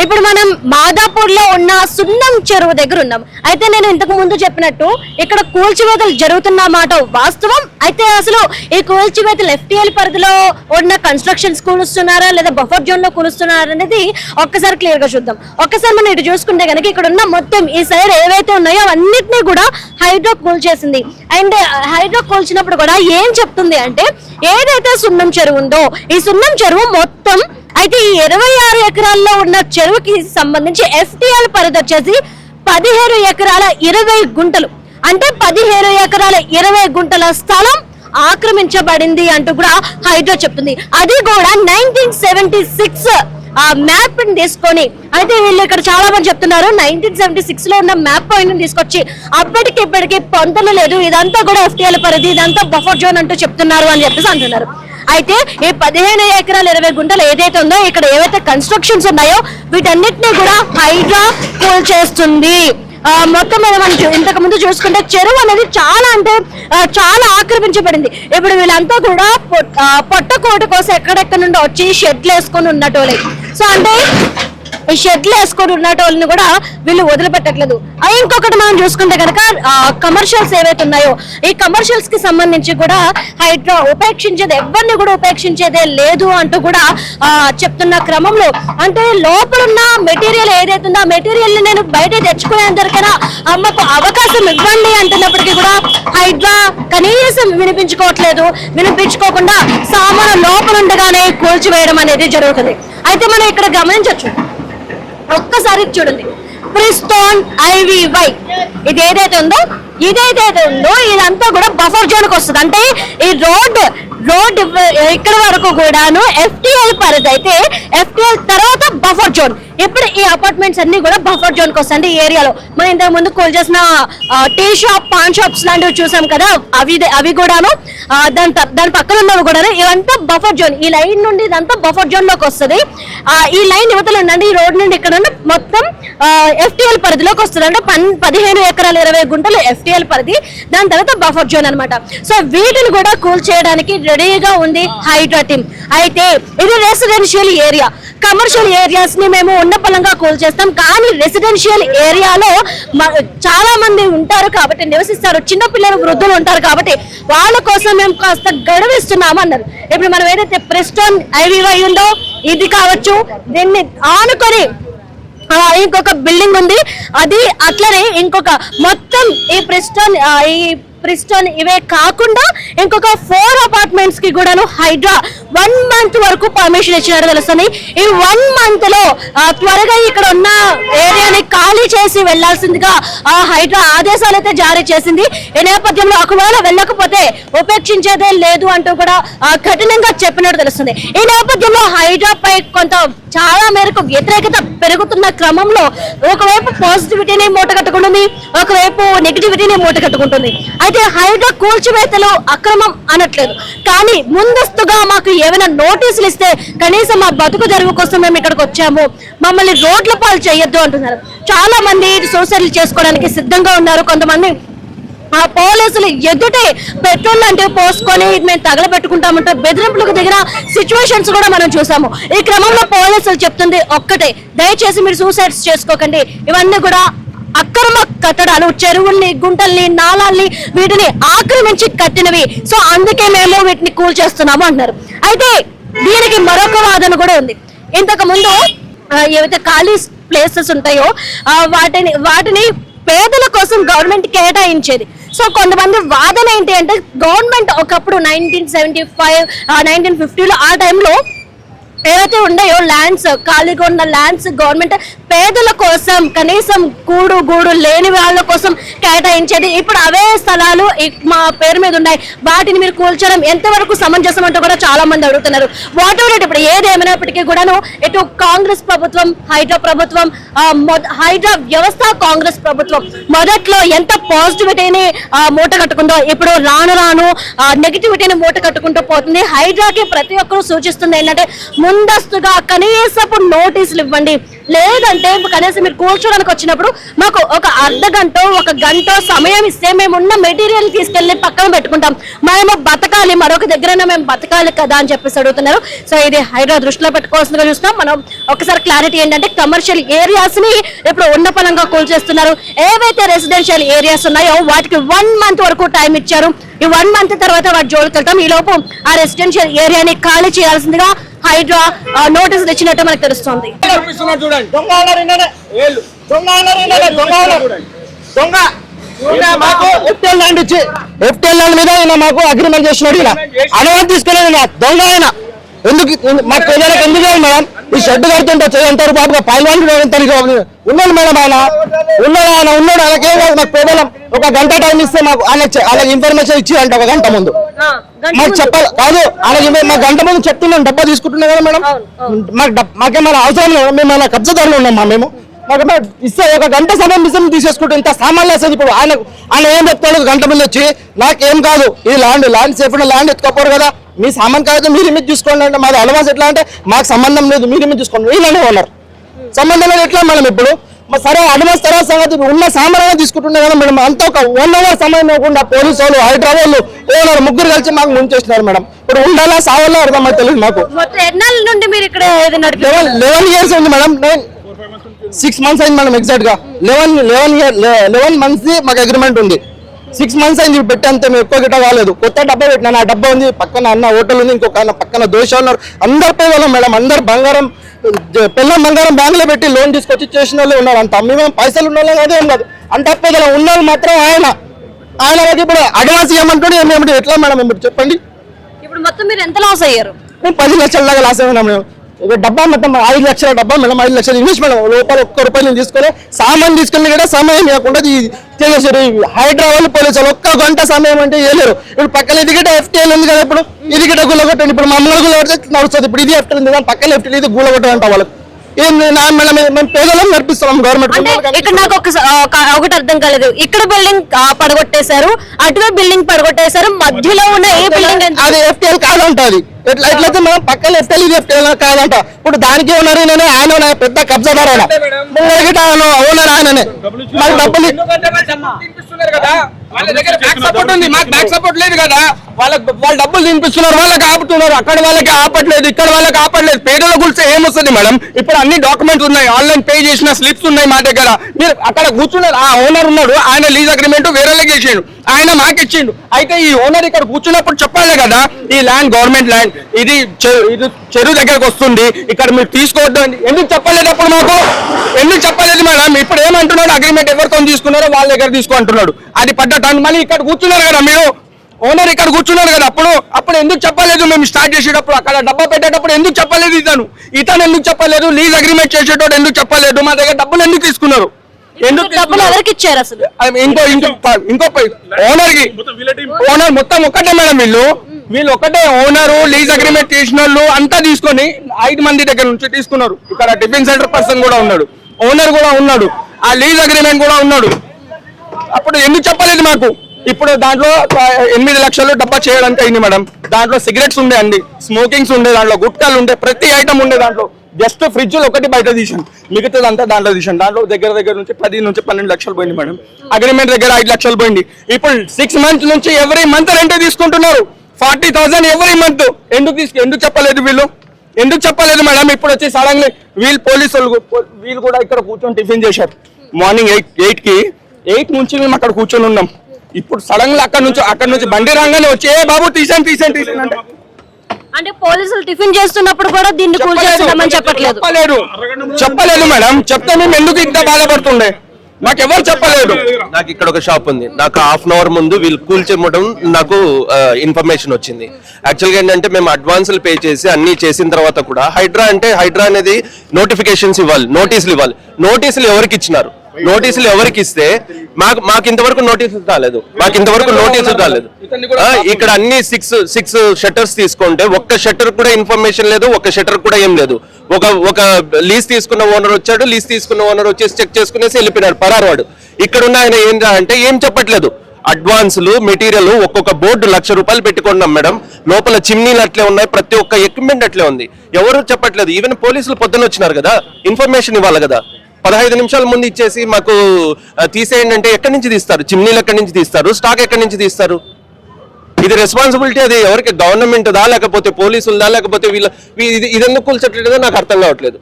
ఇప్పుడు మనం మాదాపూర్లో ఉన్న సున్నం చెరువు దగ్గర ఉన్నాం. అయితే నేను ఇంతకు ముందు చెప్పినట్టు ఇక్కడ కూల్చివేతలు జరుగుతున్న మాట వాస్తవం. అయితే అసలు ఈ కూల్చివేతలు ఎఫ్టీఎల్ పరిధిలో ఉన్న కన్స్ట్రక్షన్స్ కూలుస్తున్నారా లేదా బఫర్ జోన్లో కూలుస్తున్నారా అనేది ఒక్కసారి క్లియర్గా చూద్దాం. ఒక్కసారి మనం ఇటు చూసుకుంటే కనుక ఇక్కడ ఉన్న మొత్తం ఈ సైడ్ ఏవైతే ఉన్నాయో అవన్నిటినీ కూడా హైడ్రో కూల్చేసింది అండ్ హైడ్రో కూల్చినప్పుడు కూడా ఏం చెప్తుంది అంటే ఏదైతే సున్నం చెరువు ఉందో ఈ సున్నం చెరువు మొత్తం అయితే ఈ ఇరవై ఆరు ఎకరాల్లో ఉన్న చెరువుకి సంబంధించి ఎస్టీఎల్ పరిధి వచ్చేసి పదిహేను ఎకరాల ఇరవై గుంటలు. అంటే పదిహేను ఎకరాల ఇరవై గుంటల స్థలం ఆక్రమించబడింది అంటూ కూడా హైడ్రో చెప్తుంది. అది కూడా నైన్టీన్ సెవెంటీ సిక్స్ ఆ మ్యాప్ తీసుకొని అయితే వీళ్ళు ఇక్కడ చాలా మంది చెప్తున్నారు నైన్టీన్ సెవెంటీ సిక్స్లో ఉన్న మ్యాప్ పాయింట్ తీసుకొచ్చి అప్పటికి ఇప్పటికి పొంతలు లేదు ఇదంతా కూడా ఎఫ్టీఎల్ పరిధి ఇదంతా బఫర్ జోన్ అంటూ చెప్తున్నారు అని చెప్పేసి అంటున్నారు. అయితే ఈ పదిహేను ఎకరాల ఇరవై గుంటలు ఏదైతే ఉందో ఇక్కడ ఏవైతే కన్స్ట్రక్షన్స్ ఉన్నాయో వీటన్నిటిని కూడా హైడ్రా కూల్ చేస్తుంది. ఆ, మొత్తం మీద మనం ఇంతకు ముందు చూసుకుంటే చెరువు అనేది చాలా అంటే చాలా ఆక్రమించబడింది. ఇప్పుడు వీళ్ళంతా కూడా పొట్ట కోట కోసం ఎక్కడెక్కడ నుండి వచ్చి షెడ్లు వేసుకొని ఉన్నటోళ్ళే. సో అంటే షెడ్లు వేసుకొని ఉన్నటోళ్ళని కూడా వీళ్ళు వదిలిపెట్టట్లేదు. ఆ, ఇంకొకటి మనం చూసుకుంటే కనుక కమర్షియల్స్ ఏవైతే ఉన్నాయో ఈ కమర్షియల్స్కి సంబంధించి కూడా హైడ్రో ఉపేక్షించేది ఎవరిని కూడా ఉపేక్షించేదే లేదు అంటూ కూడా చెప్తున్న క్రమంలో. అంటే లోపలున్న మెటీరియల్ ఏదైతే ఉందో ఆ మెటీరియల్ని నేను బయట తెచ్చుకునేందరికైనా అమ్మకు అవకాశం ఇవ్వండి అంటున్నప్పటికీ కూడా హైడ్రా కనీసం వినిపించుకోవట్లేదు. వినిపించుకోకుండా సామాను లోపలుండగానే కూల్చివేయడం అనేది జరుగుతుంది. అయితే మనం ఇక్కడ గమనించవచ్చు. ఒక్కసారి చూడండి. Prestone IVY. ఇది ఏదైతే ఉందో ఇదైతే ఉందో ఇదంతా కూడా బఫర్ జోన్కి వస్తుంది. అంటే ఈ రోడ్ రోడ్ ఇక్కడ వరకు కూడాను ఎఫ్టిఎల్ పరిధి అయితే ఎఫ్టిఎల్ తర్వాత బఫర్ జోన్. ఇప్పుడు ఈ అపార్ట్మెంట్స్ అన్ని కూడా బఫర్ జోన్కి వస్తాయి ఈ ఏరియాలో మనం ఇంతకు ముందు కూల్ చేసిన టీ షాప్ పాన్ షాప్స్ లాంటివి చూసాం కదా అవి అవి కూడాను దాని దాని పక్కన ఉన్నవి కూడా ఇవంతా బఫర్ జోన్ ఈ లైన్ నుండి ఇదంతా బఫర్ జోన్లోకి వస్తుంది. ఈ లైన్ యువతలు ఉండండి ఈ రోడ్ నుండి ఇక్కడ నుండి మొత్తం ఎఫ్టీఎల్ పరిధిలోకి వస్తుంది అంటే పన్ పదిహేను ఎకరాల ఇరవై గుంటలు ఎఫ్టిఎల్ పరిధి. దాని తర్వాత బఫర్ జోన్ అన్నమాట. సో వీటిని కూడా కూల్ చేయడానికి రెడీగా ఉంది హైడ్రా టీమ్. అయితే ఇది రెసిడెన్షియల్ ఏరియా కమర్షియల్ ఏరియాస్ని మేము ఉన్న పలంగా కూల్ చేస్తాం. కానీ రెసిడెన్షియల్ ఏరియాలో చాలా మంది ఉంటారు కాబట్టి నివసిస్తారు. చిన్నపిల్లలు వృద్ధులు ఉంటారు కాబట్టి వాళ్ళ కోసం మేము కాస్త గడువిస్తున్నాము అన్నారు. ఇప్పుడు మనం ఏదైతే ప్రెస్టోన్ ఐవీవై ఉందో ఇది కావచ్చు దీన్ని ఆనుకొని ఇంకొక బిల్డింగ్ ఉంది. అది అట్లనే ఇంకొక మొత్తం ఈ ప్రెస్టోన్ ఈ ప్రిస్టోన్ ఇవే కాకుండా ఇంకొక ఫోర్ అపార్ట్మెంట్స్కి కూడాను హైడ్రా వన్ మంత్ వరకు పర్మిషన్ ఇచ్చినట్టు తెలుస్తుంది ఈ వన్ మంత్లో త్వరగా ఇక్కడ ఉన్న ఏరియాని ఖాళీ చేసి వెళ్ళాల్సిందిగా ఆ హైడ్రా ఆదేశాలు అయితే జారీ చేసింది. ఈ నేపథ్యంలో ఒకవేళ వెళ్ళకపోతే ఉపేక్షించేదే లేదు అంటూ కూడా కఠినంగా చెప్పినట్టు తెలుస్తుంది. ఈ నేపథ్యంలో హైడ్రా పై కొంత చాలా మేరకు వ్యతిరేకత పెరుగుతున్న క్రమంలో ఒకవైపు పాజిటివిటీని మూటగట్టుకుంటుంది ఒకవైపు నెగిటివిటీని మూటగట్టుకుంటుంది అయితే హైడ్రా కూల్చివేతలు అక్రమం అనట్లేదు. కానీ ముందస్తుగా మాకు ఏమైనా నోటీసులు ఇస్తే కనీసం మా బతుకు తెరువు కోసం మేము ఇక్కడికి వచ్చాము. మమ్మల్ని రోడ్ల పాలు చేయొద్దు అంటున్నారు. చాలా మంది సూసైడ్లు చేసుకోవడానికి సిద్ధంగా ఉన్నారు. కొంతమంది ఆ పోలీసులు ఎదుటే పెట్రోల్ లాంటివి పోసుకొని మేము తగలబెట్టుకుంటామంటే బెదిరింపులకు దిగిన సిచ్యువేషన్స్ కూడా మనం చూసాము. ఈ క్రమంలో పోలీసులు చెప్తుంది ఒక్కటే. దయచేసి మీరు సూసైడ్స్ చేసుకోకండి. ఇవన్నీ కూడా అక్రమ కట్టడాలు చెరువుల్ని గుంటల్ని నాళాల్ని వీటిని ఆక్రమించి కట్టినవి. సో అందుకే మేము వీటిని కూల్ చేస్తున్నాము అంటున్నారు. అయితే దీనికి మరొక వాదన కూడా ఉంది. ఇంతకు ముందు ఏవైతే ఖాళీ ప్లేసెస్ ఉంటాయో వాటిని వాటిని పేదల కోసం గవర్నమెంట్ కేటాయించేది. సో కొంతమంది వాదన ఏంటి అంటే గవర్నమెంట్ ఒకప్పుడు నైన్టీన్ సెవెంటీ ఫైవ్ నైన్టీన్ ఫిఫ్టీలో ఆ టైంలో ఏవైతే ఉన్నాయో ల్యాండ్స్ ఖాళీగా ఉన్న ల్యాండ్స్ గవర్నమెంట్ పేదల కోసం కనీసం కూడు గూడు లేని వాళ్ళ కోసం కేటాయించేది. ఇప్పుడు అవే స్థలాలు మా పేరు మీద ఉన్నాయి. వాటిని మీరు కూల్చడం ఎంతవరకు సమంజసం అంటూ కూడా చాలా మంది అడుగుతున్నారు వాట్ ఎవర్ ఇప్పుడు ఏది ఏమైనప్పటికీ కూడాను ఇటు కాంగ్రెస్ ప్రభుత్వం హైడ్రా ప్రభుత్వం మొద- హైడ్రా వ్యవస్థ కాంగ్రెస్ ప్రభుత్వం మొదట్లో ఎంత పాజిటివిటీని మూట కట్టుకుందో ఇప్పుడు రాను రాను నెగిటివిటీని మూట కట్టుకుంటూ పోతుంది. హైడ్రాకి ప్రతి ఒక్కరూ సూచిస్తుంది ఏంటంటే ముందస్తుగా కనీసపు నోటీసులు ఇవ్వండి. లేదంటే కనీసం మీరు కూర్చోడానికి వచ్చినప్పుడు మాకు ఒక అర్ధ గంట ఒక గంట సమయం ఇస్తే మేము ఉన్న మెటీరియల్ తీసుకెళ్ళి పక్కన పెట్టుకుంటాం. మేము బతకాలి మరొక దగ్గర మేము బతకాలి కదా అని చెప్పేసి అడుగుతున్నారు. సో ఇది హైదరాబాద్ దృష్టిలో పెట్టుకోవాల్సిందిగా చూస్తున్నాం. మనం ఒకసారి క్లారిటీ ఏంటంటే కమర్షియల్ ఏరియాస్ని ఇప్పుడు ఉన్న పనంగా కూల్చేస్తున్నారు. ఏవైతే రెసిడెన్షియల్ ఏరియాస్ ఉన్నాయో వాటికి వన్ మంత్ వరకు టైం ఇచ్చారు. ఈ వన్ మంత్ తర్వాత వాటి జోలికి వెళ్తాం. ఈ లోపు ఆ రెసిడెన్షియల్ ఏరియాని ఖాళీ చేయాల్సిందిగా హైడ్రా నోటీసులు ఇచ్చినట్టు మనకు తెలుస్తుంది. దొంగ. ఏళ్ళు. దొంగ. దొంగ. దొంగ మాకు ఎఫ్టీఎల్ ల్యాండ్ ఇచ్చి ఎఫ్టీఎల్ ల్యాండ్ మీద ఈయన మాకు అగ్రిమెంట్ చేసినాడు ఈయన అనుమతి ఈయన. దొంగ ఆయన ఎందుకు మా ప్రజలకు ఎందుకు మేడం ఈ షెడ్ కడుతుంటే చేయంటారు బాబుగా. పైల్వాన్ ఉన్నాడు మేడం ఆయన. ఉన్నాడు ఆయన ఉన్నాడు. ఆయనకేం కాదు మాకు పేదలం ఒక గంట టైం ఇస్తే మాకు ఆయన ఆయన ఇన్ఫర్మేషన్ ఇచ్చి అంట ఒక గంట ముందు. మాకు చెప్పాలి. కాదు అలాగే మేము మా గంట ముందు చెప్తున్నాం. డబ్బా తీసుకుంటున్నాం కదా మేడం. మాకు మాకేమైనా అవసరం లేదు? మేము మన కబ్జాదారులు ఉన్నామా మేము. మాకు ఇస్తే ఒక గంట సమయం ఇస్తే తీసేసుకుంటాం ఇంత సామాన్లు వేసేది ఇప్పుడు ఆయన ఆయన ఏం చెప్తాడు? గంట ముందు వచ్చి నాకేం కాదు. ఇది ల్యాండ్ ల్యాండ్ సేఫ్ ల్యాండ్ ఎత్తుకోపోరు కదా. మీ సామాన్ కాదు మీరు ఇమేజ్ చూసుకోండి అంటే మాది అలవాస్ ఎట్లా అంటే మాకు సంబంధం లేదు మీరు ఇమేజ్ చూసుకోండి. వీళ్ళనే ఉన్నారు. సంబంధం లేదు ఎట్లా మేడం ఇప్పుడు? సరే అడ్వాన్స్ తర్వాత సంగతి ఉన్న సామాన్లు తీసుకుంటున్నారు కదా మేడం. అంతా ఒక వన్ అవర్ సమయం ఇవ్వకుండా పోలీసు వాళ్ళు హైదరాబాద్ ఓనర్ ముగ్గురు కలిసి మాకు ముంచేస్తున్నారు మేడం. ఇప్పుడు ఉండాలా సావాలా అర్థం తెలియదు మాకు లెవెన్ లెవెన్ ఇయర్స్ ఉంది మేడం. నేను సిక్స్ మంత్స్ అయింది మేడం ఎగ్జాక్ట్గా. Eleven eleven year eleven months మాకు అగ్రిమెంట్ ఉంది. సిక్స్ మంత్స్ అయింది పెట్టి అంతే మేము ఎక్కువ గిట్ట కాలేదు. కొత్త డబ్బా పెట్టినా ఆ డబ్బా ఉంది పక్కన అన్న హోటల్ ఉంది ఇంకొక ఆయన పక్కన దోష ఉన్నారు. అందరు పేదలం మేడం అందరు బంగారం పిల్లల బంగారం బ్యాంక్లో పెట్టి లోన్ తీసుకొచ్చి చేసిన వాళ్ళే ఉన్నారు. అంత మేము పైసలు ఉన్న వాళ్ళం అదే ఉండదు అంటే పేదలం ఉన్న మాత్రం ఆయన. ఆయన ఇప్పుడు అడ్వాన్స్ ఇవ్వమంటాడు ఏమి ఎట్లా మేడం ఇప్పుడు చెప్పండి? ఇప్పుడు మొత్తం మీరు ఎంత లాస్ అయ్యారు? మేము పది లక్షల దాకా లాస్ అయినా మేము డబ్బా మొత్తం ఐదు లక్షల డబ్బా మేడం ఐదు లక్షలు ఇన్వెస్ట్మెంట్ లోపల ఒక్క రూపాయలు తీసుకొని సామాన్ తీసుకెళ్ళి కూడా సమయం లేకుండా ఇది హైదరాబాద్ పోలీసులు వాళ్ళు ఒక్క గంట సమయం అంటే వేయలేరు ఇప్పుడు పక్కన ఎదిగట ఎఫ్టీఎల్ ఉంది కదా ఇప్పుడు. ఇది గిట్ట గుల్లగొట్టండి. ఇప్పుడు మమ్మల్ని గుల్లగొడితే నడుస్తుంది. ఇప్పుడు ఇది ఎఫ్టీఎల్ ఉంది కానీ పక్కన ఎఫ్టీఎల్ ఇది గుల్లగొట్టంట వాళ్ళకి. మేము పేదలను నడిపిస్తున్నాం అంటే గవర్నమెంట్ ఇక్కడ నాకు ఒక ఒక- ఒకటి అర్థం కాలేదు. ఇక్కడ బిల్డింగ్ పడగొట్టేశారు అటువైపు బిల్డింగ్ పడగొట్టేశారు మధ్యలో ఉన్న ఏ బిల్డింగ్ అది ఎఫ్టీఎల్ కాదంట అది ఎట్లా ఎట్లయితే మనం పక్కన ఎఫ్టీఎల్ ఇది ఎఫ్టీఎల్ కాదంట. ఇప్పుడు దానికి ఉన్నారు నేను ఆయన పెద్ద కబ్జాదారు ఆయన. ఆయన ఓనర్ ఆయననే. మాకు డబ్బులు వాళ్ళు దగ్గర బ్యాక్ సపోర్ట్ ఉంది. మాకు బ్యాక్ సపోర్ట్ లేదు కదా. వాళ్ళకి వాళ్ళ డబ్బులు తినిపిస్తున్నారు వాళ్ళకి ఆపుతున్నారు. అక్కడ వాళ్ళకి ఆపట్లేదు. ఇక్కడ వాళ్ళకి ఆపట్లేదు. పేదల గురించి ఏమొస్తుంది మేడం? ఇప్పుడు అన్ని డాక్యుమెంట్స్ ఉన్నాయి. ఆన్లైన్ పే చేసిన స్లిప్స్ ఉన్నాయి మా దగ్గర. మీరు అక్కడ కూర్చున్నారు ఆ ఓనర్ ఉన్నాడు. ఆయన లీజ్ అగ్రిమెంట్ వేరేలాగా చేసిండు. ఆయన మాకు ఇచ్చిండు అయితే ఈ ఓనర్ ఇక్కడ కూర్చున్నప్పుడు చెప్పాలి కదా ఈ ల్యాండ్ గవర్నమెంట్ ల్యాండ్ ఇది చె- ఇది చెరువు దగ్గరకు వస్తుంది ఇక్కడ మీరు తీసుకోవద్దండి ఎందుకు చెప్పలేదు అప్పుడు మాకు? ఎందుకు చెప్పలేదు మేడం? ఇప్పుడు ఏమంటున్నాడు? అగ్రిమెంట్ ఎవరితో తీసుకున్నారో వాళ్ళ దగ్గర తీసుకుంటున్నాడు అది పడ్డటాన్ని మళ్ళీ ఇక్కడ కూర్చున్నారు కదా మీరు? ఓనర్ ఇక్కడ కూర్చున్నారు కదా అప్పుడు? అప్పుడు ఎందుకు చెప్పలేదు? మేము స్టార్ట్ చేసేటప్పుడు అక్కడ డబ్బా పెట్టేటప్పుడు ఎందుకు చెప్పలేదు ఇతను? ఇతను ఎందుకు చెప్పలేదు? లీజ్ అగ్రిమెంట్ చేసేటోడు ఎందుకు చెప్పలేదు? మా దగ్గర డబ్బులు ఎందుకు తీసుకున్నారు? ఎందుకు డబ్బులు? ఎవరికి ఇచ్చారు అసలు? ఇంకో ఇంకో ప- ఇంకో ఓనర్కి ఓనర్ మొత్తం ఒక్కటే మేడం వీళ్ళు. వీళ్ళు ఒకటే ఓనర్ లీజ్ అగ్రిమెంట్ చేసిన వాళ్ళు అంతా తీసుకొని ఐదు మంది దగ్గర నుంచి తీసుకున్నారు. ఇక్కడ టిఫిన్ సెంటర్ పర్సన్ కూడా ఉన్నాడు. ఓనర్ కూడా ఉన్నాడు. ఆ లీజ్ అగ్రిమెంట్ కూడా ఉన్నాడు. అప్పుడు ఎందుకు చెప్పలేదు మాకు? ఇప్పుడు దాంట్లో ఎనిమిది లక్షలు డబ్బా చేయడానికి అయింది మేడం. దాంట్లో సిగరెట్స్ ఉండే అండి స్మోకింగ్స్ ఉండే దాంట్లో గుట్కాలు ఉండే ప్రతి ఐటమ్ ఉండే దాంట్లో. జస్ట్ ఫ్రిడ్జ్ ఒకటి బయట తీసాను మిగతాది అంతా దాంట్లో తీసాను దాంట్లో దగ్గర దగ్గర నుంచి పది నుంచి పన్నెండు లక్షలు పోయింది మేడం. అగ్రిమెంట్ దగ్గర ఐదు లక్షలు పోయింది. ఇప్పుడు సిక్స్ మంత్స్ నుంచి ఎవరి మంత్ రెంట్ తీసుకుంటున్నారు. ఫార్టీ థౌసండ్ ఎవరీ మంత్ ఎందుకు తీసుకు ఎందుకు చెప్పలేదు వీళ్ళు? ఎందుకు చెప్పలేదు మేడం? ఇప్పుడు వచ్చి సడన్లీ వీళ్ళు పోలీసులు వీళ్ళు కూడా ఇక్కడ కూర్చొని టిఫిన్ చేశారు. మార్నింగ్ ఎయిట్ ఎయిట్కి ఎయిట్ నుంచి మేము అక్కడ కూర్చొని ఉన్నాం. ఇప్పుడు సడన్గా అక్కడ నుంచి అక్కడ నుంచి బండి రాగానే వచ్చి ఏ బాబు తీసాను తీసాను తీసాను అంటే అంటే పోలీసులు టిఫిన్ చేస్తున్నప్పుడు కూడా దీన్ని కూల్ చేస్తున్నామని చెప్పట్లేదు. చెప్పలేదు. చెప్పలేదు మేడం. చెప్తే మేము ఎందుకు ఇంత బాధపడుతుండే? నాకు ఎవరు చెప్పలేదు. నాకు ఇక్కడ ఒక షాప్ ఉంది. నాకు హాఫ్ అన్ అవర్ ముందు వీళ్ళు కూల్చేయడం నాకు ఇన్ఫర్మేషన్ వచ్చింది. యాక్చువల్గా ఏంటంటే మేము అడ్వాన్సులు పే చేసి అన్ని చేసిన తర్వాత కూడా హైడ్రా అంటే హైడ్రా అనేది నోటిఫికేషన్స్ ఇవ్వాలి నోటీసులు ఇవ్వాలి. నోటీసులు ఎవరికి ఇచ్చినారు? నోటీసులు ఎవరికి ఇస్తే మాకు మాకు ఇంతవరకు నోటీసులు రాలేదు. మాకు ఇంతవరకు నోటీసులు రాలేదు. ఇక్కడ అన్ని సిక్స్ సిక్స్ షట్టర్స్ తీసుకుంటే ఒక్క షట్టర్ కూడా ఇన్ఫర్మేషన్ లేదు ఒక్క షట్టర్ కూడా ఏం లేదు. ఒక ఒక లీజ్ తీసుకున్న ఓనర్ వచ్చాడు లీజ్ తీసుకున్న ఓనర్ వచ్చేసి చెక్ చేసుకునేసి వెళ్ళిపోయినాడు పరారు వాడు ఇక్కడ ఉన్న ఆయన ఏంటా అంటే ఏం చెప్పట్లేదు. అడ్వాన్సులు మెటీరియల్ ఒక్కొక్క బోర్డు లక్ష రూపాయలు పెట్టుకున్నాం మేడం. లోపల చిమ్నీలు అట్లే ఉన్నాయి ప్రతి ఒక్క ఎక్విప్మెంట్ అట్లే ఉంది. ఎవరు చెప్పట్లేదు. ఈవెన్ పోలీసులు పొద్దున్న వచ్చినారు కదా. ఇన్ఫర్మేషన్ ఇవ్వాలి కదా. పదహైదు నిమిషాల ముందు ఇచ్చేసి మాకు తీసేయండి అంటే ఎక్కడి నుంచి తీస్తారు? చిమ్నీలు ఎక్కడి నుంచి తీస్తారు? స్టాక్ ఎక్కడి నుంచి తీస్తారు? ఇది రెస్పాన్సిబిలిటీ అది ఎవరికి? గవర్నమెంట్ దా లేకపోతే పోలీసులదా లేకపోతే వీళ్ళ వీ- ఇది ఎందుకు కూల్చట్లేదో నాకు అర్థం కావట్లేదు.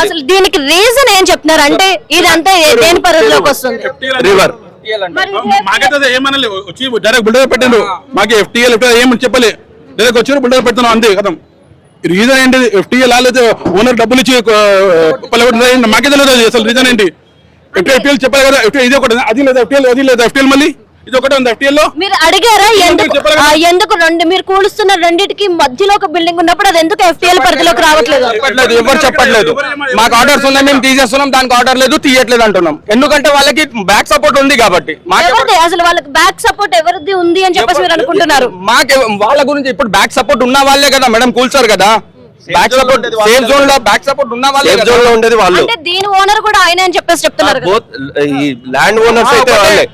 అసలు దీనికి రీజన్ ఏం చెప్తున్నారు? అంటే ఇదంతా ఏ- దేని పరిధిలోకి వస్తుంది? రివర్ మరి మాకైతే వచ్చి డైరెక్ట్ బిల్డర్ పెట్టారు మాకు ఎఫ్టీఎల్ ఏమని చెప్పలే. డైరెక్ట్ వచ్చి బిల్డర్ పెడుతున్నాం అంతే కథం. రీజన్ ఏంటి? ఎఫ్టీఎల్ లేదా ఓనర్ డబ్బులు ఇచ్చి పల్లె మాకే తెలియదు అసలు రీజన్ ఏంటి? ఎఫ్టీఎల్ చెప్పాలి కదా ఎఫ్టీఎల్ ఇది ఒకటి అది లేదా ఎఫ్టీఎల్ అది లేదా ఎఫ్టీఎల్ మళ్ళీ? ఇది ఒకటే ఉంది ఎఫ్టీఎల్లో మీరు అడిగారా? ఎందుకు ఆ, ఎందుకు రెండు మీరు కూలుస్తున్న రెండింటికి మధ్యలో ఒక బిల్డింగ్ ఉన్నప్పుడు అది ఎందుకు ఎఫ్టీఎల్ పరిధిలోకి రావట్లేదు? చెప్పట్లేదు ఎవరు చెప్పట్లేదు. మాకు ఆర్డర్స్ ఉన్నాయి మేము తీసేస్తున్నాం దానికి ఆర్డర్ లేదు తీయట్లేదు అంటున్నాం. ఎందుకంటే వాళ్ళకి బ్యాక్ సపోర్ట్ ఉంది కాబట్టి. మాకు ఎవరిది? అసలు వాళ్ళకి బ్యాక్ సపోర్ట్ ఎవరిది ఉంది అని చెప్పేసి మీరు అనుకుంటున్నారు. మాకు వాళ్ళ గురించి ఇప్పుడు బ్యాక్ సపోర్ట్ ఉన్న వాళ్ళే కదా మేడం కూల్చారు కదా. బ్యాక్ సపోర్ట్ సేఫ్ జోన్లో బ్యాక్ సపోర్ట్ ఉన్న వాళ్ళే సేఫ్. జోన్లో ఉండేది వాళ్ళు. అంటే దీని ఓనర్ కూడా ఆయన అని చెప్పేసి చెప్తున్నారు కదా. బోత్ ఈ ల్యాండ్ ఓనర్స్ అయితే. వాళ్ళే.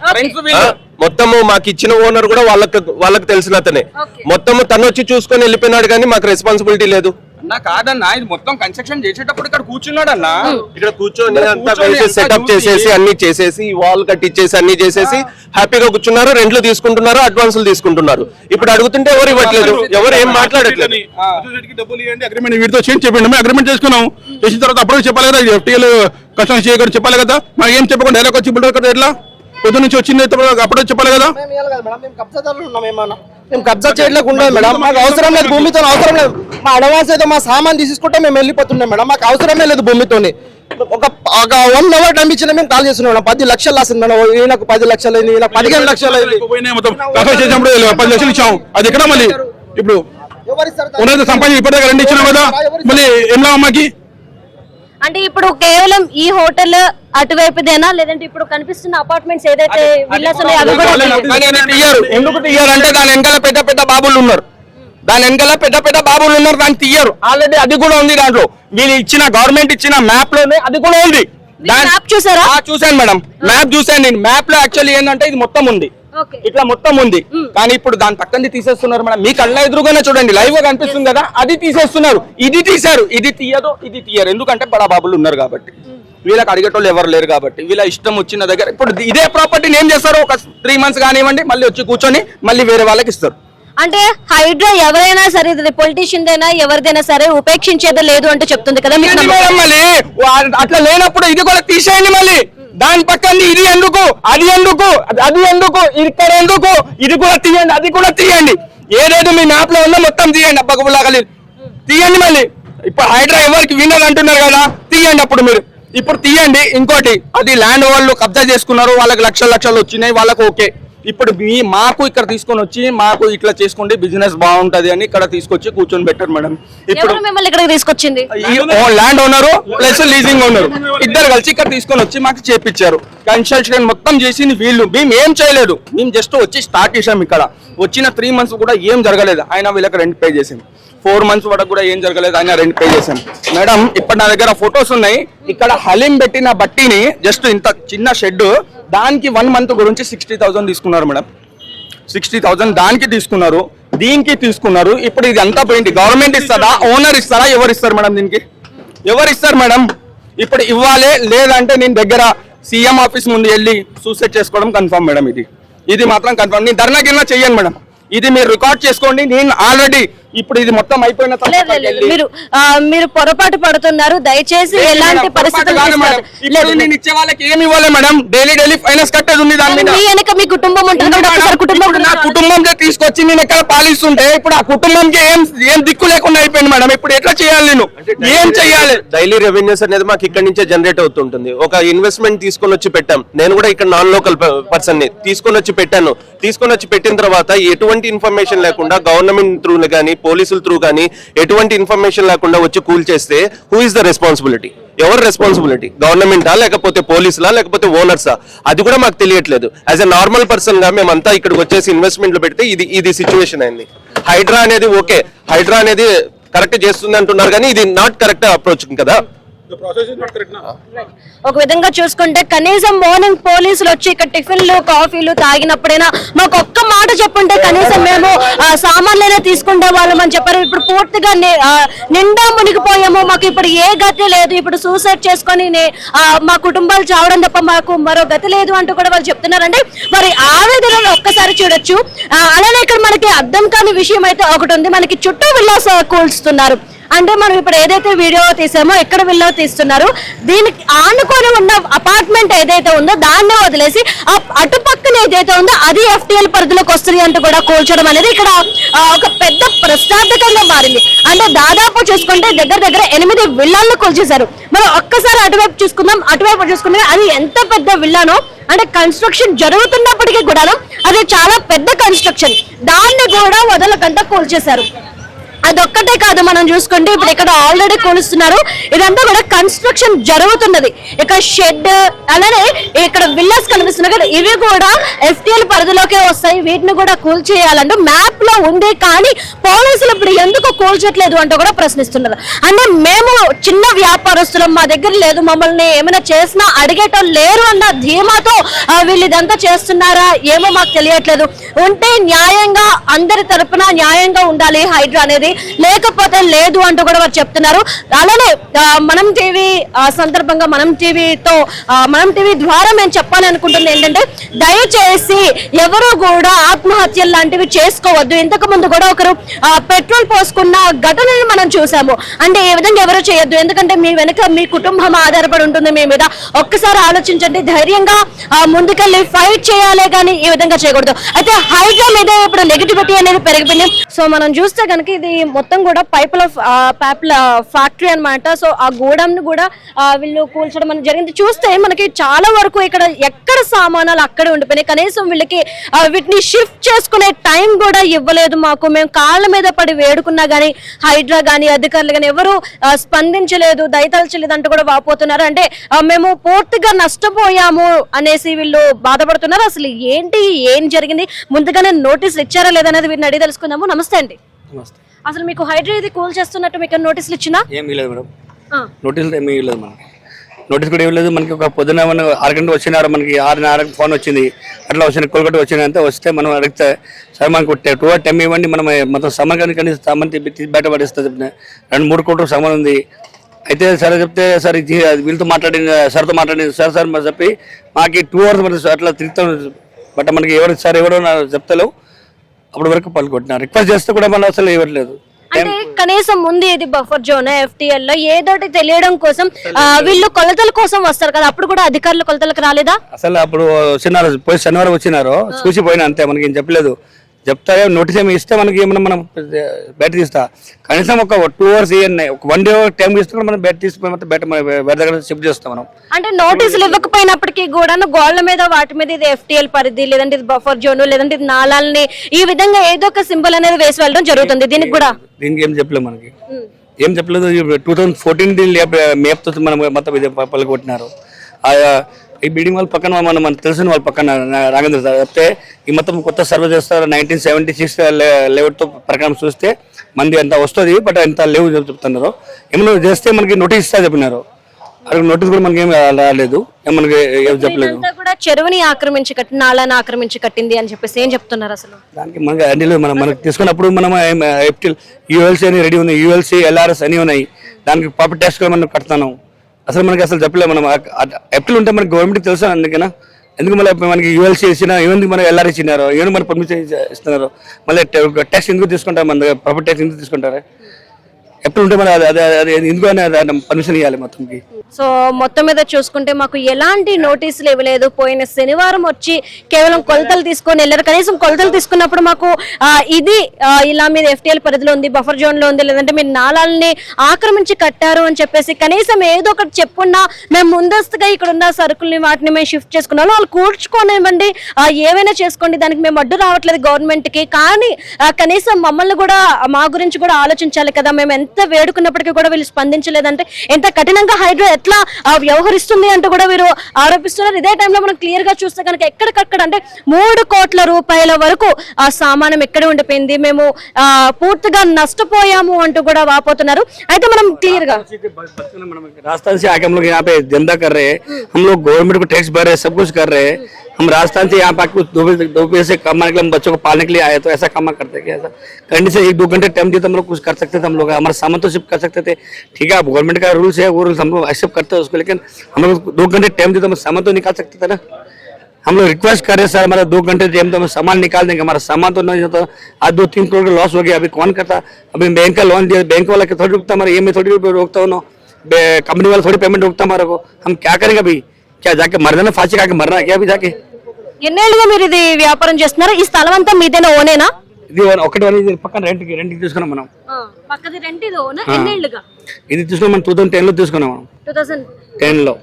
వీళ్ళు. మొత్తము మాకు ఇచ్చిన ఓనర్ కూడా వాళ్ళకి వాళ్ళకి తెలిసిన అతనే మొత్తము తను వచ్చి చూసుకొని వెళ్ళిపోయినాడు కానీ మాకు రెస్పాన్సిబిలిటీ లేదు అన్నా కాదన్నా ఇది మొత్తం కన్స్ట్రక్షన్ చేసేటప్పుడు ఇక్కడ కూర్చున్నాడు అన్న ఇక్కడ కూర్చొని అంతా సెటప్ చూసి- చేసేసి అన్ని చేసేసి వాల్ కట్టించేసి అన్ని చేసేసి హ్యాపీగా కూర్చున్నారు రెంట్లు తీసుకుంటున్నారు అడ్వాన్సులు తీసుకుంటున్నారు ఇప్పుడు అడుగుతుంటే ఎవరు ఇవ్వట్లేదు ఎవరు ఏం మాట్లాడట్లేదు అసోసియేట్కి డబ్బులు ఇవ్వండి అగ్రిమెంట్ వీటితో చేంజ్ చెప్పండి మేము అగ్రిమెంట్ చేసుకున్నాం చేసిన తర్వాత అప్పుడు చెప్పాలి కదా ఎఫ్టీఎల్ కన్స్ట్రక్షన్ చేయకూడదు చెప్పాలి కదా మనం ఏం చెప్పకుండా డైరెక్ట్ వచ్చి బిల్డర్ కదా ఎట్లా పొద్దు నుంచి వచ్చింది అప్పుడే చెప్పాలి కదా? మేము కబ్జా చేయడానికి ఉండదు మేడం. మాకు అవసరం లేదు భూమితో అవసరం లేదు. మా అడ్వాన్స్ అయితే మా సామాన్ తీసుకుంటే మేము వెళ్ళిపోతున్నాం మేడం. మాకు అవసరమే లేదు భూమితోని. ఒక ఒక వన్ అవర్ టైం ఇచ్చిన మేము కాల్ చేస్తున్నాం మేడం. పది లక్షలు వస్తుంది మేడం. ఈయనకు పది లక్షలు అయింది ఈయనకు పదిహేను లక్షలు అయింది. పది లక్షలు ఇచ్చాం అది ఎక్కడ మళ్ళీ? ఇప్పుడు ఉన్నది సంపాదించి ఇప్పటిదాకా రెండు ఇచ్చినాం కదా. మళ్ళీ ఏం లాభం మాకి? అంటే ఇప్పుడు కేవలం ఈ హోటల్ అటువైపుదేనా? లేదంటే ఇప్పుడు కనిపిస్తున్న అపార్ట్మెంట్స్ ఏదైతే విల్లాస్ ఉన్నాయో అవి ఎందుకు తీయరు? అంటే దాని వెనకాల పెద్ద పెద్ద బాబులు ఉన్నారు. దాని వెనకాల పెద్ద పెద్ద బాబులు ఉన్నారు. దాన్ని తీయరు. ఆల్రెడీ అది కూడా ఉంది దాంట్లో. వీళ్ళు ఇచ్చిన గవర్నమెంట్ ఇచ్చిన మ్యాప్లోనే అది కూడా ఉంది. చూసారా? చూశాను మేడం. మ్యాప్ చూశాను నేను. మ్యాప్లో యాక్చువల్లీ ఏంటంటే ఇది మొత్తం ఉంది. ఇట్లా మొత్తం ఉంది. కానీ ఇప్పుడు దాని పక్కన తీసేస్తున్నారు మేడం. మీ కళ్ళ ఎదురుగానే చూడండి లైవ్గా కనిపిస్తుంది కదా. అది తీసేస్తున్నారు. ఇది తీశారు. ఇది తీయదు ఇది తీయరు. ఎందుకంటే బడా బాబులు ఉన్నారు కాబట్టి. వీళ్ళకి అడిగేటోళ్ళు ఎవరు లేరు కాబట్టి. వీళ్ళ ఇష్టం వచ్చిన దగ్గర ఇప్పుడు ఇదే ప్రాపర్టీని ఏం చేస్తారు? ఒక త్రీ మంత్స్ కానివ్వండి మళ్ళీ వచ్చి కూర్చొని మళ్ళీ వేరే వాళ్ళకి ఇస్తారు. అంటే హైడ్రా ఎవరైనా సరే ఇది పొలిటీషియన్ అయినా ఎవరిదైనా సరే ఉపేక్షించేదే లేదు అంటూ చెప్తుంది కదా మళ్ళీ? అట్లా లేనప్పుడు ఇది కూడా తీసేయండి మళ్ళీ. దాని పక్కన ఇది ఎందుకు? అది ఎందుకు? అది- ఎందుకు? ఇక్కడ ఎందుకు? ఇది కూడా తీయండి అది కూడా తీయండి. ఏదేదో మీ మ్యాప్లో ఉందో మొత్తం తీయండి అబ్బకబుల్లాగలి తీయండి మళ్ళీ. ఇప్పుడు హైడ్రా ఎవరికి విన్నది అంటున్నారు కదా తీయండి అప్పుడు మీరు. ఇప్పుడు తీయండి ఇంకోటి. అది ల్యాండ్ వాళ్ళు కబ్జా చేసుకున్నారు వాళ్ళకి లక్షల లక్షలు వచ్చినాయి వాళ్ళకి ఓకే. ఇప్పుడు మీ మాకు ఇక్కడ తీసుకొని వచ్చి మాకు ఇట్లా చేసుకోండి బిజినెస్ బాగుంటది అని ఇక్కడ తీసుకొచ్చి కూర్చొని పెట్టారు మేడం. ఇప్పుడు మిమ్మల్ని ఇక్కడికి తీసుకొచ్చింది? ఈ land owner plus leasing owner ఇద్దరు కలిసి ఇక్కడ తీసుకొని వచ్చి మాకు చేపించారు. కన్స్ట్రక్షన్ మొత్తం చేసింది వీళ్ళు. మేము ఏం చేయలేదు. మేము జస్ట్ వచ్చి స్టార్ట్ చేసాం ఇక్కడ. వచ్చిన త్రీ మంత్స్ కూడా ఏం జరగలేదు. ఆయన వీళ్ళకి రెంట్ పే చేసాం ఫోర్ మంత్స్ వరకు కూడా ఏం జరగలేదు ఆయన రెండు పే చేసాం మేడం ఇప్పుడు నా దగ్గర ఫొటోస్ ఉన్నాయి. ఇక్కడ హలీం పెట్టిన బట్టిని జస్ట్ ఇంత చిన్న షెడ్ దానికి వన్ మంత్ గురించి సిక్స్టీ థౌసండ్ తీసుకున్నారు మేడం. సిక్స్టీ థౌసండ్ దానికి తీసుకున్నారు దీనికి తీసుకున్నారు. ఇప్పుడు ఇది అంతా పోయింది. గవర్నమెంట్ ఇస్తారా? ఓనర్ ఇస్తారా? ఎవరు ఇస్తారు మేడం దీనికి? ఎవరు ఇస్తారు మేడం? ఇప్పుడు ఇవ్వాలి లేదంటే నేను దగ్గర సీఎం ఆఫీస్ ముందు వెళ్ళి సూసైడ్ చేసుకోవడం కన్ఫర్మ్ మేడం ఇది. ఇది మాత్రం కన్ఫర్మ్ నేను ధర్నా గిర్నా చెయ్యను మేడం. ఇది మీరు రికార్డ్ చేసుకోండి. నేను ఆల్రెడీ ఇప్పుడు ఇది మొత్తం అయిపోయిన మీరు మీరు పొరపాటు పడుతున్నారు దయచేసి ఎలాంటి పరిస్థితులు నేను. ఇచ్చే వాళ్ళకి ఏమి ఇవ్వాలి మేడం. డైలీ డైలీ ఫైనాన్స్ కట్టేది ఉంది దాని మీద. వెనక మీ కుటుంబం ఉంటుంది నా కుటుంబంలో తీసుకొచ్చి నేను ఎక్కడ పాలిస్తుంటే ఇప్పుడు ఆ కుటుంబంకి ఏం ఏం దిక్కు లేకుండా అయిపోయింది మేడం. ఇప్పుడు ఎట్లా చేయాలి నేను? ఏం చెయ్యాలి డైలీ రెవెన్యూస్ అనేది మాకు ఇక్కడ నుంచే జనరేట్ అవుతుంటుంది. ఒక ఇన్వెస్ట్మెంట్ తీసుకొని వచ్చి పెట్టాం. నేను కూడా ఇక్కడ నాన్ లోకల్ పర్సన్ని తీసుకొని వచ్చి పెట్టాను. తీసుకొని వచ్చి పెట్టిన తర్వాత ఎటువంటి ఇన్ఫర్మేషన్ లేకుండా గవర్నమెంట్ త్రూ కానీ పోలీసుల త్రూ కానీ ఎటువంటి ఇన్ఫర్మేషన్ లేకుండా వచ్చి కూల్ చేస్తే హూ ఇస్ ద రెస్పాన్సిబిలిటీ ఎవరు రెస్పాన్సిబిలిటీ గవర్నమెంటా లేకపోతే పోలీసులా లేకపోతే ఓనర్సా? అది కూడా మాకు తెలియట్లేదు. యాజ్ ఎ నార్మల్ పర్సన్గా మేమంతా ఇక్కడికి వచ్చేసి ఇన్వెస్ట్మెంట్లు పెడితే ఇది ఇది సిచ్యువేషన్ అయింది. హైడ్రా అనేది ఓకే హైడ్రా అనేది కరెక్ట్ చేస్తుంది అంటున్నారు కానీ ఇది నాట్ కరెక్ట్ అప్రోచ్ కదా. ఒక విధంగా చూసుకుంటే కనీసం మార్నింగ్ పోలీసులు వచ్చి ఇక్కడ టిఫిన్లు కాఫీలు తాగినప్పుడైనా మాకు ఒక్క మాట చెప్పుంటే కనీసం మేము సామాన్లైనా తీసుకుంటే వాళ్ళం అని చెప్పారు. ఇప్పుడు పూర్తిగా నిండా మునిగిపోయాము. మాకు ఇప్పుడు ఏ గతి లేదు. ఇప్పుడు సూసైడ్ చేసుకొని నే- మా కుటుంబాలు చావడం తప్ప మాకు మరో గతి లేదు అంటూ కూడా వాళ్ళు చెప్తున్నారండి. మరి ఆవేదనలు ఒక్కసారి చూడొచ్చు. అలానే ఇక్కడ మనకి అర్థం కాని విషయం అయితే ఒకటి ఉంది. మనకి చుట్టూ విల్లాస కూల్స్తున్నారు అంటే మనం ఇప్పుడు ఏదైతే వీడియో తీసామో ఎక్కడ విల్లో తీస్తున్నారు దీనికి ఆనుకొని ఉన్న అపార్ట్మెంట్ ఏదైతే ఉందో దాన్నే వదిలేసి ఆ అటు పక్కన ఏదైతే ఉందో అది ఎఫ్టిఎల్ పరిధిలోకి వస్తుంది అంటూ కూడా కూల్చడం అనేది ఇక్కడ ఒక పెద్ద ప్రశ్నార్థకంగా మారింది. అంటే దాదాపు చూసుకుంటే దగ్గర దగ్గర ఎనిమిది విల్లాలను కూల్చేశారు. మనం ఒక్కసారి అటువైపు చూసుకుందాం అటువైపు చూసుకుంటే అది ఎంత పెద్ద విల్లానో అంటే కన్స్ట్రక్షన్ జరుగుతున్నప్పటికీ కూడా అది చాలా పెద్ద కన్స్ట్రక్షన్ దాన్ని కూడా వదలకుండా కూల్చేశారు. అదొక్కటే కాదు మనం చూసుకుంటే ఇప్పుడు ఇక్కడ ఆల్రెడీ కూలుస్తున్నారు. ఇదంతా కూడా కన్స్ట్రక్షన్ జరుగుతున్నది. ఇక్కడ షెడ్ అలానే ఇక్కడ విల్లాస్ కనిపిస్తున్నాయి కదా ఇవి కూడా ఎఫ్టీఎల్ పరిధిలోకే వస్తాయి. వీటిని కూడా కూల్చేయాలంటూ మ్యాప్లో ఉంది కానీ పోలీసులు ఇప్పుడు ఎందుకు కూల్చట్లేదు అంటూ కూడా ప్రశ్నిస్తున్నారు. అంటే మేము చిన్న వ్యాపారస్తులం మా దగ్గర లేదు మమ్మల్ని ఏమైనా చేసినా అడిగేటం లేరు అన్న ధీమాతో వీళ్ళు ఇదంతా చేస్తున్నారా? ఏమో మాకు తెలియట్లేదు. ఉంటే న్యాయంగా అందరి తరపున న్యాయంగా ఉండాలి హైడ్రా అనేది. లేకపోతే లేదు అంటూ కూడా వారు చెప్తున్నారు. అలానే మనం టీవీ సందర్భంగా మనం టీవీతో మనం టీవీ ద్వారా మేము చెప్పాలి అనుకుంటుంది ఏంటంటే దయచేసి ఎవరు కూడా ఆత్మహత్యలు లాంటివి చేసుకోవద్దు. ఇంతకు ముందు కూడా ఒకరు పెట్రోల్ పోసుకున్న ఘటనని మనం చూసాము అంటే ఏ విధంగా ఎవరు చేయొద్దు? ఎందుకంటే మీ వెనుక మీ కుటుంబం ఆధారపడి ఉంటుంది మీ మీద. ఒక్కసారి ఆలోచించండి ధైర్యంగా ముందుకెళ్ళి ఫైట్ చేయాలి కానీ ఈ విధంగా చేయకూడదు. అయితే హైడ్రా మీద ఇప్పుడు నెగిటివిటీ అనేది పెరిగిపోయింది. సో మనం చూస్తే కనుక ఇది మొత్తం కూడా పైపుల పైపుల ఫ్యాక్టరీ అన్నమాట. సో ఆ గోడౌన్ కూడా వీళ్ళు కూల్చడం అనేది జరిగింది. చూస్తే మనకి చాలా వరకు ఇక్కడ ఎక్కడ సామానాలు అక్కడే ఉండిపోయినాయి. కనీసం వీళ్ళకి వీటిని షిఫ్ట్ చేసుకునే టైం కూడా ఇవ్వలేదు మాకు. మేము కాళ్ళ మీద పడి వేడుకున్నా గానీ హైడ్రా గానీ అధికారులు గానీ ఎవరు స్పందించలేదు దయతలచలేదు అంటూ కూడా వాపోతున్నారు. అంటే మేము పూర్తిగా నష్టపోయాము అనేసి వీళ్ళు బాధపడుతున్నారు. అసలు ఏంటి ఏం జరిగింది? ముందుగానే నోటీసులు ఇచ్చారా లేదనేది వీరిని అడిగి తెలుసుకుందాము. నమస్తే అండి. అసలు మీకు హైడ్రా ఇది కూల్ చేస్తున్నట్టు మీకు నోటీసులు ఇచ్చినా? ఏం ఇవ్వలేదు మేడం. నోటీసులు ఏమీ ఇవ్వలేదు మనకి. నోటీస్ కూడా ఇవ్వలేదు. మనకి ఒక పొద్దున అరగంట ఆరు గంటలు వచ్చినారు మనకి ఆరున్నర ఫోన్ వచ్చింది. అట్లా వచ్చిన కోల్కట్ వచ్చినంత వస్తే మనం అడిగితే సార్ మనకు టూ ఆర్ టెమ్ ఇవ్వండి. మనం మొత్తం సమ్మర్ కానీ కనీసం సామాన్ బయట పడేస్తుంది చెప్పిన. రెండు మూడు కోట్ల సమయం ఉంది. అయితే సరే చెప్తే సార్ ఇది వీళ్ళతో మాట్లాడింది సార్తో మాట్లాడింది. సార్ సార్ మరి చెప్పి మాకు టూ అవర్స్ మరి అట్లా తిరుగుతాం. బట్ మనకి ఎవరు సార్ ఎవరో చెప్తలేవు. అప్పటి వరకు పలుకొట్టిన రిక్వెస్ట్ చేస్తే కూడా మనం అసలు ఇవ్వట్లేదు. అంటే కనీసం ముందు ఇది బఫర్ జోన్ ఎఫ్టిఎల్లో ఏదోటి తెలియడం కోసం వీళ్ళు కొలతల కోసం వస్తారు కదా అప్పుడు కూడా అధికారులు కొలతలకు రాలేదా? అసలు అప్పుడు వచ్చినారు శనివారం వచ్చినారు చూసి పోయినా అంతే మనకి ఏం చెప్పలేదు. చెప్తారే నోటీస్ ఏమి ఇస్తే మనకి ఏమన్నా మనం బయట తీస్తా. కనీసం ఒక టూ అవర్స్ ఇవన్నీ ఒక వన్ డే టైం కూడా మనం బయట మొత్తం బయట వేరే దగ్గర షిఫ్ట్ చేస్తాం మనం. అంటే నోటీసులు ఇవ్వకపోయినప్పటికీ కూడా గోళ్ళ మీద వాటి మీద ఇది ఎఫ్టిఎల్ పరిధి లేదంటే ఇది బఫర్ జోన్ లేదంటే ఇది నాళాలని ఈ విధంగా ఏదో ఒక సింబల్ అనేది వేసి వెళ్ళడం జరుగుతుంది. దీనికి కూడా దీనికి ఏం చెప్పలేదు మనకి. ఏం చెప్పలేదు టూ థౌసండ్ ఫోర్టీన్ మేప్తో మనం మొత్తం ఇది ప- పలగొట్టినారు ఆ, ఈ బిల్డింగ్ వాళ్ళ పక్కన మన మన తెలిసిన వాళ్ళ పక్కన రాఘవేంద్ర సార్ చెప్తే ఈ మొత్తం కొత్త సర్వే చేస్తారు. నైన్టీన్ సెవెంటీ సిక్స్ లెవెల్తో ప్రకారం చూస్తే మంది అంత వస్తుంది బట్ అంత లేవు చెప్తున్నారు. ఏమన్నా చేస్తే మనకి నోటీస్ ఇస్తా చెప్పినారు. అక్కడ నోటీస్ కూడా మనకి ఏం రాలేదు మనకి ఏం చెప్పలేదు. కూడా చెరువుని ఆక్రమించి కట్టి నాళాన్ని ఆక్రమించి కట్టింది అని చెప్పేసి ఏం చెప్తున్నారు అసలు? దానికి మనకి అన్ని లేదు మనం మనకి తీసుకున్నప్పుడు మనం ఎఫ్టిల్ యూఎల్సీ అని రెడీ ఉంది. యూఎల్సీ ఎల్ఆర్ఎస్ అని ఉన్నాయి. దానికి ప్రాపర్ టెస్ట్ కూడా మనం కడతాను. అసలు మనకి అసలు చెప్పలేదు మనం. ఎప్పుడు ఉంటే మనకి గవర్నమెంట్ తెలుసు అందుకేనా? ఎందుకు మళ్ళీ మనకి యూఎల్సీ ఇచ్చిన ఎందుకు మనం ఎల్ఆర్ ఇచ్చినారు ఏమైనా మన పర్మిషన్ ఇస్తున్నారు? మళ్ళీ ట్యాక్స్ ఎందుకు తీసుకుంటారు మన ప్రాపర్టీ ట్యాక్స్ ఎందుకు తీసుకుంటారు? ఎప్పుడు ఉంటే మరి అది అది- ఎందుకు పర్మిషన్ ఇవ్వాలి మొత్తంకి సో మొత్తం మీద చూసుకుంటే మాకు ఎలాంటి నోటీసులు ఇవ్వలేదు. పోయిన శనివారం వచ్చి కేవలం కొలతలు తీసుకొని వెళ్ళారు. కనీసం కొలతలు తీసుకున్నప్పుడు మాకు ఇది ఇలా మీద ఎఫ్టీఎల్ పరిధిలో ఉంది బఫర్ జోన్లో ఉంది లేదంటే మీరు నాళాలని ఆక్రమించి కట్టారు అని చెప్పేసి కనీసం ఏదో ఒకటి చెప్పున్నా మేము ముందస్తుగా ఇక్కడ ఉన్న సరుకుల్ని వాటిని మేము షిఫ్ట్ చేసుకున్నాం. వాళ్ళు కూర్చుకోనివ్వండి. ఏవైనా చేసుకోండి. దానికి మేము అడ్డు రావట్లేదు గవర్నమెంట్కి. కానీ కనీసం మమ్మల్ని కూడా మా గురించి కూడా ఆలోచించాలి కదా. మేము ఎంత వేడుకున్నప్పటికీ కూడా వీళ్ళు స్పందించలేదంటే ఎంత కఠినంగా హైడ్రో ఎట్లా ఆ, వ్యవహరిస్తుంది అంటూ కూడా వీరు ఆరోపిస్తున్నారు ఇదే టైంలో మనం క్లియర్ గా చూస్తే కనుక ఎక్కడికక్కడ అంటే మూడు కోట్ల రూపాయల వరకు ఆ సామానం ఎక్కడ ఉండిపోయింది మేము ఆ, పూర్తిగా నష్టపోయాము అంటూ కూడా వాపోతున్నారు అయితే మనం క్లియర్ గా राजस्थान से आके हम लोग यहाँ पे धंधा कर रहे हैं हम लोग गवर्नमेंट को टैक्स भर रहे हैं सब कुछ कर रहे हैं हम राजस्थान से यहाँ पे आके कुछ दो पैसे दो पैसे कमाने के लिए हम बच्चों को पालने के लिए आए तो ऐसा काम करते क्या ऐसा करने से एक दो घंटे टाइम दिए तो हम लोग कुछ कर सकते थे हम लोग हमारा सामान तो शिफ्ट कर सकते थे ठीक है गवर्नमेंट का रूल्स है वो रूल्स हम लोग एक्सेप्ट करते हैं उसको लेकिन हम लोग दो घंटे टाइम दिए तो हम सामान तो निकाल सकते थे ना हम लोग रिक्वेस्ट कर रहे हैं सर हमारा दो घंटे टाइम तो हम सामान निकाल देंगे हमारा सामान तो नहीं होता आज दो तीन करोड़ का लॉस हो गया अभी कौन करता अभी बैंक का लोन दिया बैंक वाला के थोड़ी रुकता हमारा ई थोड़ी रोकता हो कंपनी वाला थोड़ी पेमेंट रोकता हमारे को हम क्या करेंगे अभी क्या जाके मर जाना फांसी खा के मरना है क्या अभी जाके ఎన్నేళ్ళుగా మీరు ఇది వ్యాపారం చేస్తున్నారు ఈ స్థలం అంతా మీదేనా ఓనేనా ఇది ఒకటి పక్కన రెంట్కి రెంట్కి తీసుకున్నాం మనం. పక్కది రెంట్ ఇది ఓనా ఎన్నేళ్ళుగా? ఇది తీసుకున్నాం మనం టూ థౌసండ్ టెన్లో తీసుకున్నాం మనం. టూ థౌసండ్ టెన్లో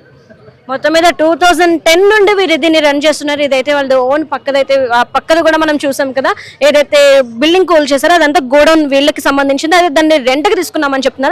మొత్తం మీద టూ థౌజండ్ టెన్ నుండి వీరు దీన్ని రన్ చేస్తున్నారు. ఇదైతే వాళ్ళది ఓన్ పక్కదైతే ఆ పక్కది కూడా మనం చూసాం కదా. ఏదైతే బిల్డింగ్ కూల్ చేశారో అదంతా గోడౌన్ వీళ్ళకి సంబంధించింది. అదే దాన్ని రెంట్కి తీసుకున్నామని చెప్తున్నారు.